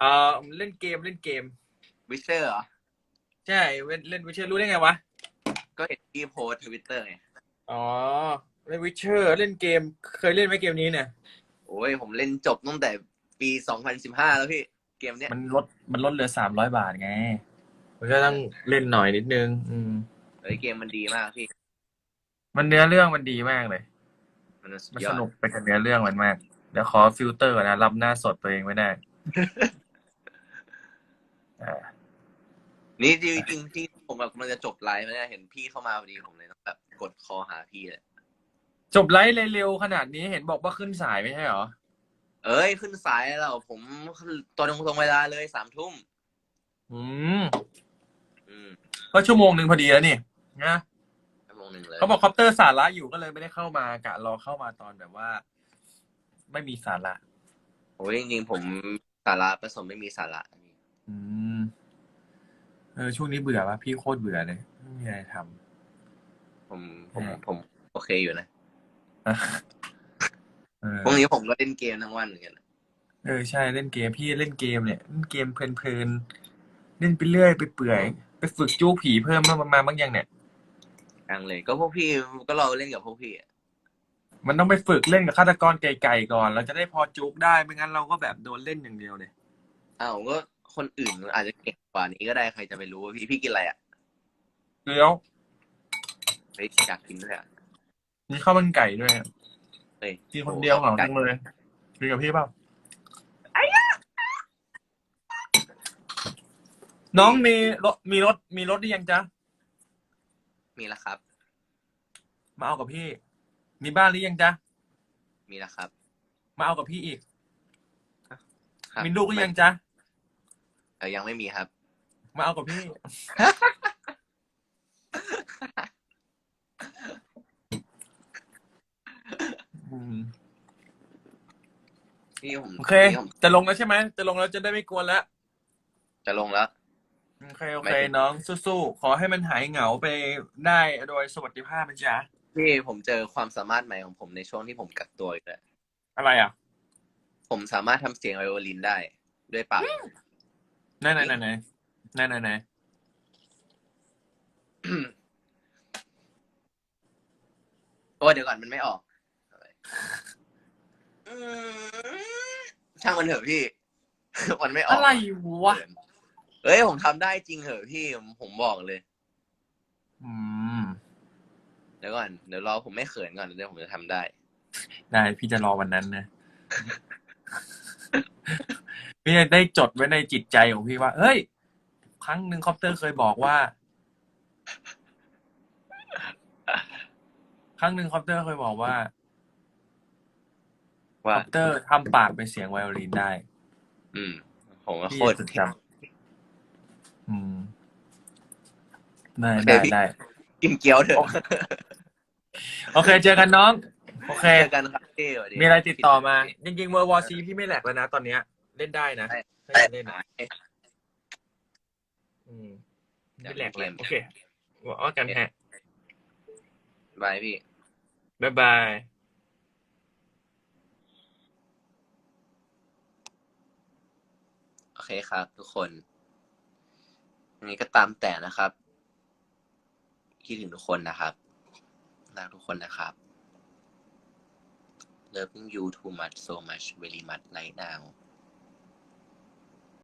เออเล่นเกมเล่นเกม วิเชอร์เหรอ ใช่เล่นเล่นวิเชอร์รู้ได้ไงวะ ก็เห็นพี่โพสทวิตเตอร์ไง อ๋อเล่นวิเชอร์เล่นเกม เคยเล่นไหมเกมนี้เนี่ย โอ้ย ผมเล่นจบตั้งแต่ปี 2015 แล้วพี่ เกมเนี้ยมันลดมันลดเหลือสามร้อยบาทไง มันก็ต้องเล่นหน่อยนิดนึง อืม เฮ้ยเกมมันดีมากพี่ มันเนื้อเรื่องมันดีมากเลย มันสุดมันยสอดนุกไปกับเนื้อเรื่องมันมาก เดี๋ยวขอฟิลเตอร์ก่อนนะรับหน้าสดตัวเองไม่ได้ อ่า นี่จริงๆที่ผมแบบมันจะจบไลฟ์แล้วเนี่ยเห็นพี่เข้ามาพอดีผมเลยต้องแบบกดคอหาพี่เลยจบไลฟ์เร็วๆขนาดนี้เห็นบอกว่าขึ้นสายไม่ใช่เหรอ เอ้ยขึ้นสายแล้วผมตอนตรงตรงเวลาเลยสามทุ่มอืมอืมก็ชั่วโมงหนึ่งพอดีแล้วนี่นะชั่วโมงหนึ่งเลยเขาบอกคอปเตอร์สาระอยู่ก็เลยไม่ได้เข้ามากะรอเข้ามาตอนแบบว่า ไม่มีสาระโอ้ยจริงๆผมสาระผสมไม่มีสาระอืม เออช่วงนี้เบื่อปะพี่โคตรเบื่อเลยไม่มีอะไรทผมผมอืมผมโอเคอยู่นะำเออพรุ่งนี้ผมก็เล่นเกมทั้งวันเหมือนกันเออใช่เล่นเกมพี่เล่นเกมเนี่ยเล่นเกมเพลินๆเล่นไปเรื่อยไปเปื่อย ไปฝึกจู้ผีเพิ่มมามาบ้างยังเนี่ย กลางเลยก็พวกพี่ก็เราเล่นกับพวกพี่อะมันต้องไปฝึกเล่นกับฆาตกรไก่ๆก่อน เราจะได้พอจุกได้ไม่งั้นเราก็แบบโดนเล่นอย่างเดียวเลยอ้าวก็ คนอื่นอาจจะเก่งกว่านี้ก็ได้ใครจะไปรู้ว่าพี่พี่กินอะไรอะเดี๋ยวเฮ้ยอยากกินด้วยอะมีข้าวมันไก่ด้วยเฮ้ยกินคนเดียวเหงาจังเลยกินกับพี่เปล่าน้องมีรถมีรถมีรถหรือยังจ๊ะมีแล้วครับ มาเอากับพี่ มีบ้านหรือยังจ๊ะมีแล้วครับ มาเอากับพี่อีกครับมีลูกหรือยังจ๊ะ เออยังไม่มีครับ มาเอากับพี่ อืมพี่ผมโอเค พี่ผมจะลงแล้วใช่ไหม จะลงแล้วจะได้ไม่กวนแล้ว จะลงแล้ว โอเค โอไม่เคเป็นน้องสู้ๆ ขอให้มันหายเหงาไปได้โดยสวัสดิภาพนะจ๊ะ พี่ผมเจอความสามารถใหม่ของผมในช่วงที่ผมกักตัวอีกแล้วอะไรอะ ผมสามารถทำเสียงไวโอลินได้ด้วยปาก ไหนไหนไหนไหนไหนไหนไหนโอ้เดี๋ยวก่อนมันไม่ออกช่างมันเถอะพี่ มันไม่ออกอะไรวะเฮ้ยผมทำได้จริงเหอะพี่ผมผมบอกเลย อืมเดี๋ยวก่อนเดี๋ยวรอผมไม่เขินก่อนเดี๋ยวผมจะทำได้ ได้พี่จะรอวันนั้นนะ พี่จะได้จดไว้ในจิตใจของพี่ว่า เฮ้ย ครั้งหนึ่งคอปเตอร์เคยบอกว่า ครั้งหนึ่งคอปเตอร์เคยบอกว่าคว่า อปเตอร์ทำปากเป็นเสียงไวโอลินได้ อืมผมว่าพี่โคตรจะจำอืมได้โอเคได้พี่ ได้ กินเกี๊ยวเถอะโอเค เจอกันน้อง โอเค เจอกันครับพี่สวัสดี มีอะไรติดต่อมา จริงๆเวอร์วอซีพี่ไม่แหลกแล้วนะตอนเนี้ย เล่นได้นะได้ถ้าอยากเล่นนะอืมไม่แหลกเลยโอเคว่ากันฮะบายพี่บ๊ายบายโอเคครับ ทุกคนอันนี้ก็ตามแต่นะครับคิดถึงทุกคนนะครับรักทุกคนนะครับ loving you too much so much very much right now